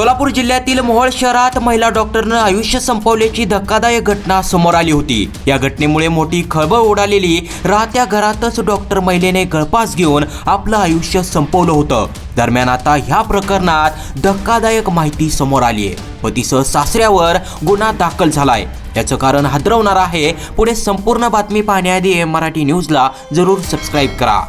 सोलापूर जिल्ह्यातील मोहोळ शहरात महिला डॉक्टरनं आयुष्य संपवल्याची धक्कादायक घटना समोर आली होती. या घटनेमुळे मोठी खळबळ उडालेली राहत्या घरातच डॉक्टर महिलेने गळपास घेऊन आपलं आयुष्य संपवलं होतं. दरम्यान आता ह्या प्रकरणात धक्कादायक माहिती समोर आली आहे. व सासऱ्यावर गुन्हा दाखल झालाय. याचं कारण हादरवणार आहे. पुढे संपूर्ण बातमी पाहण्याआधी मराठी न्यूजला जरूर सबस्क्राईब करा.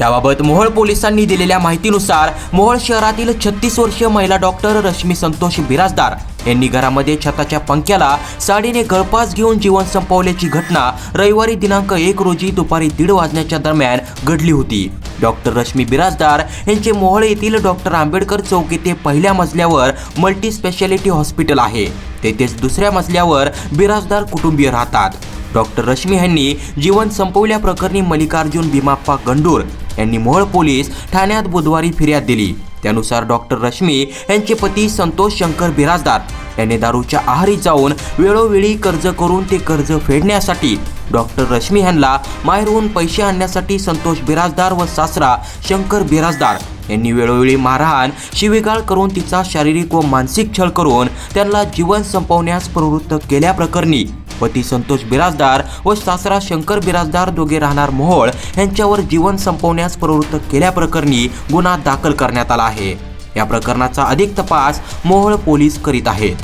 त्याबाबत मोहोळ पोलिसांनी दिलेल्या माहितीनुसार मोहोळ शहरातील छत्तीस वर्षीय महिला डॉक्टर रश्मी संतोष बिराजदार यांनी घरामध्ये छताच्या पंख्याला साडीने गळपास घेऊन जीवन संपवल्याची घटना रविवारी दिनांक एक रोजी दुपारी दीड वाजण्याच्या दरम्यान घडली होती. डॉक्टर रश्मी बिराजदार यांचे मोहोळ येथील डॉक्टर आंबेडकर चौक येथे पहिल्या मजल्यावर मल्टी स्पेशालिटी हॉस्पिटल आहे. तेथेच दुसऱ्या मजल्यावर बिराजदार कुटुंबीय राहतात. डॉक्टर रश्मी यांनी जीवन संपवल्याप्रकरणी मल्लिकार्जुन भीमाप्पा गंडूर यांनी मोहोळ पोलीस ठाण्यात बुधवारी फिर्याद दिली. त्यानुसार डॉक्टर रश्मी यांचे पती संतोष शंकर बिराजदार. यांनी दारूच्या आहारी जाऊन वेळोवेळी कर्ज करून ते कर्ज फेडण्यासाठी डॉक्टर रश्मी यांना माहेरहून पैसे आणण्यासाठी संतोष बिराजदार व सासरा शंकर बिराजदार. यांनी वेळोवेळी मारहाण शिवीगाळ करून तिचा शारीरिक व मानसिक छळ करून त्यांना जीवन संपवण्यास प्रवृत्त केल्याप्रकरणी पती संतोष बिराजदार व सासरा शंकर बिराजदार दोघे राहणार मोहोळ यांच्यावर जीवन संपवण्यास प्रवृत्त केल्याप्रकरणी गुन्हा दाखल करण्यात आला आहे. या प्रकरणाचा अधिक तपास मोहोळ पोलीस करीत आहेत.